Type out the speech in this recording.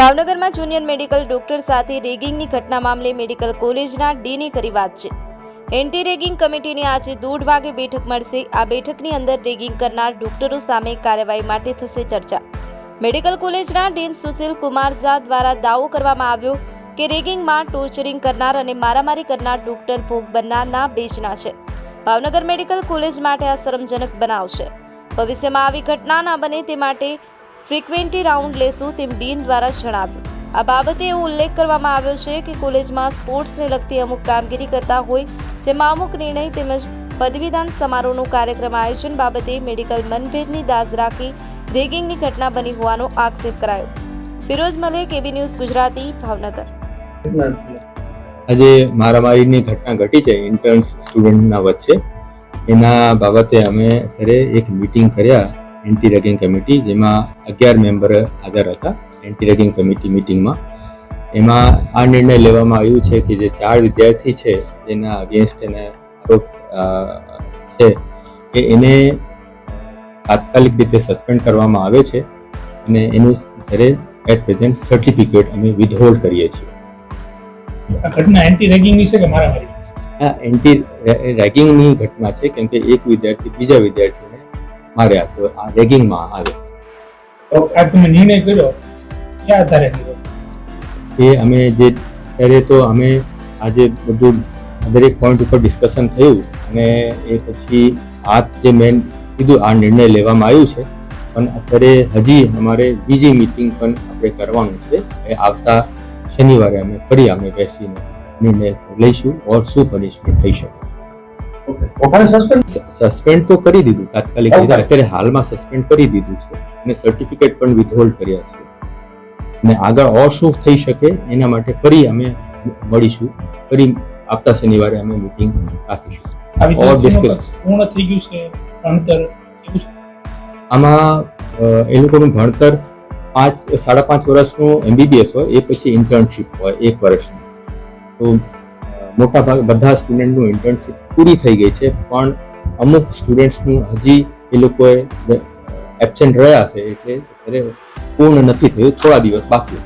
ભાવનગરમાં junior medical doctor સાથે રેગિંગની ઘટના મામલે મેડિકલ કોલેજના ડીને કરી વાતચીત એન્ટી રેગિંગ કમિટીની આજે દોઢ વાગે બેઠક મળશે. આ બેઠકની અંદર રેગિંગ કરનાર ડોક્ટરો સામે કાર્યવાહી માટે થશે ચર્ચા. મેડિકલ કોલેજના ડીન સુશીલ કુમાર ઝા દ્વારા દાવો કરવામાં આવ્યો કે રેગિંગમાં ટોર્ચરિંગ કરનાર અને મારામારી કરનાર ડોક્ટર ભોગ બનનારના બેચના છે. ભાવનગર મેડિકલ કોલેજ માટે આ શરમજનક બનાવ છે. ભવિષ્યમાં આવી ઘટના ના બને તે માટે ફ્રીક્વેન્ટલી રાઉન્ડ લેશું તેમ ડીન દ્વારા જણાવ્યું. આ બાબતે એવો ઉલ્લેખ કરવામાં આવ્યો છે કે કોલેજમાં સ્પોર્ટ્સને લગતી અમુક કામગીરી કરતા હોય, જેમાં અમુક નિર્ણય તેમજ પદવીદાન સમારોહનું કાર્યક્રમ આયોજન બાબતે મેડિકલ મનભેદની દાઝ રાખી રેગિંગની ઘટના બની હોવાનો આક્ષેપ કરાયો. ફિરોઝ મલે કેબી ન્યૂઝ ગુજરાતી, ભાવનગર. આજે મારામારીની ઘટના ઘટી છે ઇન્ટર્ન્સ સ્ટુડન્ટના વચ્ચે. એના બાબતે અમે અત્યારે એક મીટિંગ કર્યા. એન્ટી રેગિંગ કમિટી જેમાં અગિયાર મેમ્બર હાજર હતા. એન્ટી રેગિંગ કમિટી મિટિંગમાં એમાં આ નિર્ણય લેવામાં આવ્યું છે કે જે ચાર વિદ્યાર્થી છે જેના અગેન્સ્ટ એને આરોપ છે કે એને તાત્કાલિક રીતે સસ્પેન્ડ કરવામાં આવે છે અને એનું અત્યારે એટ પ્રેઝન્ટ સર્ટિફિકેટ અમે વિધહોલ્ડ કરીએ છીએ. આ ઘટના એન્ટી રેગિંગ છે કે મારા આ એન્ટી રેગિંગની ઘટના છે કેમ કે એક વિદ્યાર્થી બીજા વિદ્યાર્થીને માર્યા તો આ રેગિંગમાં આવે. તો આ તમે નિર્ણય કર્યો ક્યાં આધારે કર્યો એ અમે જે ત્યારે તો અમે આજે બધું દરેક પોઈન્ટ ઉપર ડિસ્કશન થયું અને એ પછી આ જે મેન કીધું આ નિર્ણય લેવામાં આવ્યું છે. પણ અત્યારે હજી અમારે બીજી મીટિંગ પણ આપણે કરવાનું છે. એ આવતા શનિવારે અમે ફરી અમે બેસીને નિર્ણય લઈશું ઓર શું પનિશમેન્ટ થઈ શકે. સસ્પેન્ડ? સસ્પેન્ડ તો કરી દીધું તાત્કાલિક રીતે અત્યારે હાલમાં સસ્પેન્ડ કરી દીધું છે અને સર્ટિફિકેટ પણ વિથહોલ્ડ કર્યા છે. અને આગળ શું થઈ શકે એના માટે ફરી અમે મળીશું. ફરી આવતા શનિવારે અમે મીટિંગ રાખીશું. ઓર Or પૂર્ણ થઈ ગયું છે ભણતર? આમાં એ લોકોનું ભણતર પાંચ સાડા પાંચ વર્ષનું એમબીબીએસ હોય એ પછી ઇન્ટર્નશીપ હોય એક વર્ષની. તો મોટા ભાગે બધા સ્ટુડન્ટનું ઇન્ટર્નશીપ પૂરી થઈ ગઈ છે, પણ અમુક સ્ટુડન્ટ્સનું હજી એ લોકોએ એબસેન્ટ રહ્યા છે એટલે પૂર્ણ નથી થયું, થોડા દિવસ બાકી